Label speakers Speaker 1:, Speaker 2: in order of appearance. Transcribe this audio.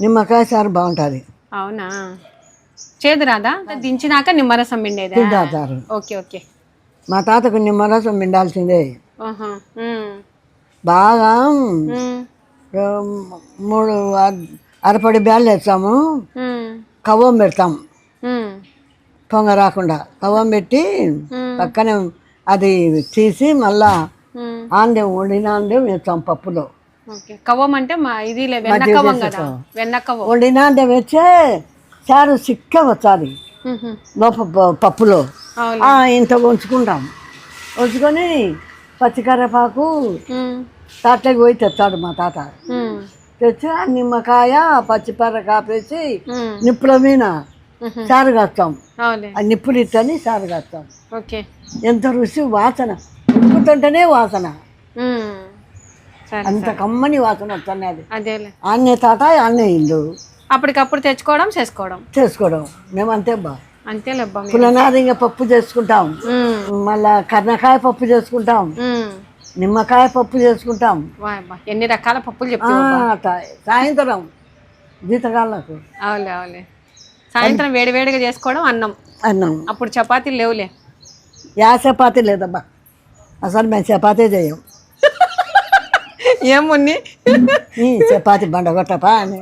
Speaker 1: నిమ్మకాయ చారు బాగుంటుంది
Speaker 2: అవునా చేదు రాదా దించినాక నిమ్మరసం పిండేదా
Speaker 1: తింటారు
Speaker 2: ఓకే ఓకే
Speaker 1: మా తాతకు నిమ్మరసం.
Speaker 2: ఉమ్.
Speaker 1: బాగా మూడు అర- అరపడి బ్యాళ్ళు వేస్తాము. కవ్వం పెడతాం. పొంగ రాకుండా కవ్వం పెట్టి. పక్కనే అది తీసి మళ్ళా. ఆందెం వండిన ఆందెం వేస్తాం పప్పులో
Speaker 2: అంటే ఇది లే వెన్న కదా?
Speaker 1: వండిన వేస్తే చారు చిక్క వచ్చాది.
Speaker 2: ఉహు.
Speaker 1: లోప పప్పులో. ఇంత ఉంచుకుంటాం. ఉంచుకొని పచ్చికరేపాకు. తాటకి పోయి తెస్తాడు మా తాత. తెచ్చి ఆ నిమ్మకాయ పచ్చిపర్ర కాపేసి. నిప్పుల మీద. చారు కాస్తాం. ఆ నిప్పులు ఇట్టని చారు కాస్తాం.
Speaker 2: ఓకే.
Speaker 1: ఎంత రుచి వాసన. ఉడుకుతుంటేనే వాసన.
Speaker 2: సరే
Speaker 1: అంత కమ్మని వాసన వస్తుంది అది.
Speaker 2: అదేలే.
Speaker 1: తాత ఆన్నే ఇల్లు
Speaker 2: అప్పటికప్పుడు తెచ్చుకోవడం చేసుకోవడం.
Speaker 1: చేసుకోవడం. మేము అంతే బా
Speaker 2: అంతేలే అబ్బా మీరు.
Speaker 1: పులనారింగ పప్పు చేసుకుంటాం. మళ్ళా కర్నకాయ పప్పు చేసుకుంటాం. నిమ్మకాయ పప్పు చేసుకుంటాం.
Speaker 2: ఎన్ని రకాల పప్పులు
Speaker 1: అట్ట. సాయంత్రం జీతకాళ్ళకు
Speaker 2: అవులే అవులే సాయంత్రం వేడి వేడిగా చేసుకోవడం అన్నం.
Speaker 1: అన్నం.
Speaker 2: అప్పుడు చపాతీలు లేవులే.
Speaker 1: యా చపాతీ లేదబ్బా. అసలు మేము చపాతీ చేయం
Speaker 2: ఏమున్ని
Speaker 1: ఈ చపాతీ బండగొట్టపా అని.